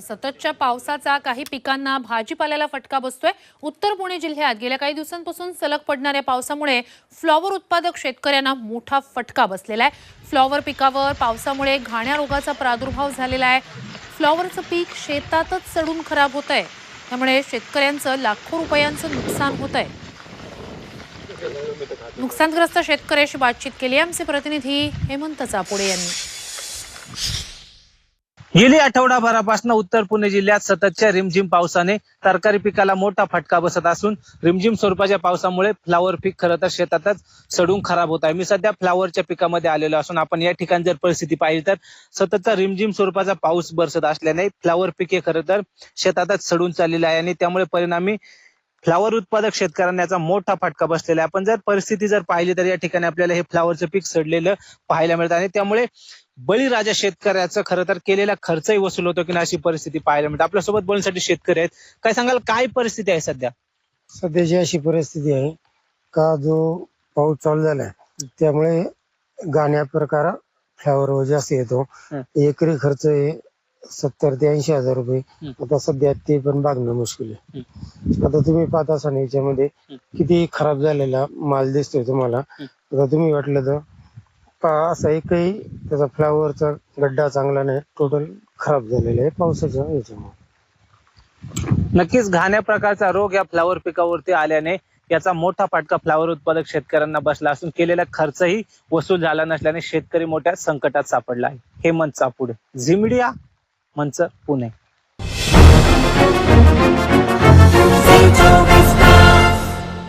सततच्या पावसाचा काही पिकांना भाजीपाल्याला फटका बसतोय. उत्तर पुणे जिल्ह्यात गेल्या काही दिवसांपासून सलग पडणाऱ्या पावसामुळे फ्लॉवर उत्पादक शेतकऱ्यांना मोठा फटका बसलेला आहे. फ्लॉवर पिकावर पावसामुळे घाण्या रोगाचा प्रादुर्भाव झालेला आहे. फ्लॉवरचं पीक शेतातच चढून खराब होत आहे त्यामुळे शेतकऱ्यांचं लाखो रुपयांचं नुकसान होत आहे नुकसानग्रस्त शेतकऱ्याशी बातचीत केली. आमचे प्रतिनिधी हेमंत चापोडे यांनी. गेली आठवडाभरापासून उत्तर पुणे जिल्ह्यात सततच्या रिमझिम पावसाने तरकारी पिकाला मोठा फटका बसत असून रिमझिम स्वरूपाच्या पावसामुळे फ्लावर पीक खरं तर शेतातच सडून खराब होत आहे. मी सध्या फ्लावरच्या पिकामध्ये आलेलो असून आपण या ठिकाणी जर परिस्थिती पाहिली तर सततचा रिमझिम स्वरूपाचा पाऊस बरसत असल्याने फ्लावर पीक हे खरं तर शेतातच सडून चाललेलं आहे आणि त्यामुळे परिणामी फ्लावर उत्पादक शेतकऱ्यांना याचा मोठा फटका बसलेला आहे. आपण जर परिस्थिती जर पाहिली तर या ठिकाणी आपल्याला हे फ्लावरचं पीक सडलेलं पाहायला मिळतं आणि त्यामुळे बळीराजा शेतकऱ्याचं खरं तर केलेला खर्चही वसूल होतो की नाही अशी परिस्थिती पाहायला मिळते आपल्यासोबत बोलण्यासाठी शेतकरी आहेत काय सांगाल काय परिस्थिती आहे सध्या सध्याची अशी परिस्थिती आहे का जो पाऊस चालू झालाय त्यामुळे गाण्या प्रकार फ्लावर जास्त येतो हं. एकरी खर्च आहे सत्तर ते ऐंशी हजार रुपये हं. आता सध्या ते पण भागणं मुश्किल आहे आता तुम्ही पाहत असाल याच्यामध्ये हं. किती खराब झालेला माल दिसतोय तुम्हाला हं. आता तुम्ही वाटलं तर पहा असा एकही त्याचा फ्लावरचा गड्डा चांगला नाही. टोटल खराब झालेला आहे पावसाच्या याच्यामुळे. नक्कीच घाण्या प्रकारचा रोग या फ्लावर पिकावरती आल्याने याचा मोठा फटका फ्लावर उत्पादक शेतकऱ्यांना बसला असून केलेला खर्चही वसूल झाला नसल्याने शेतकरी मोठ्या संकटात सापडला आहे. हेमंत चापुडे पुढे मीडिया मंच पुणे.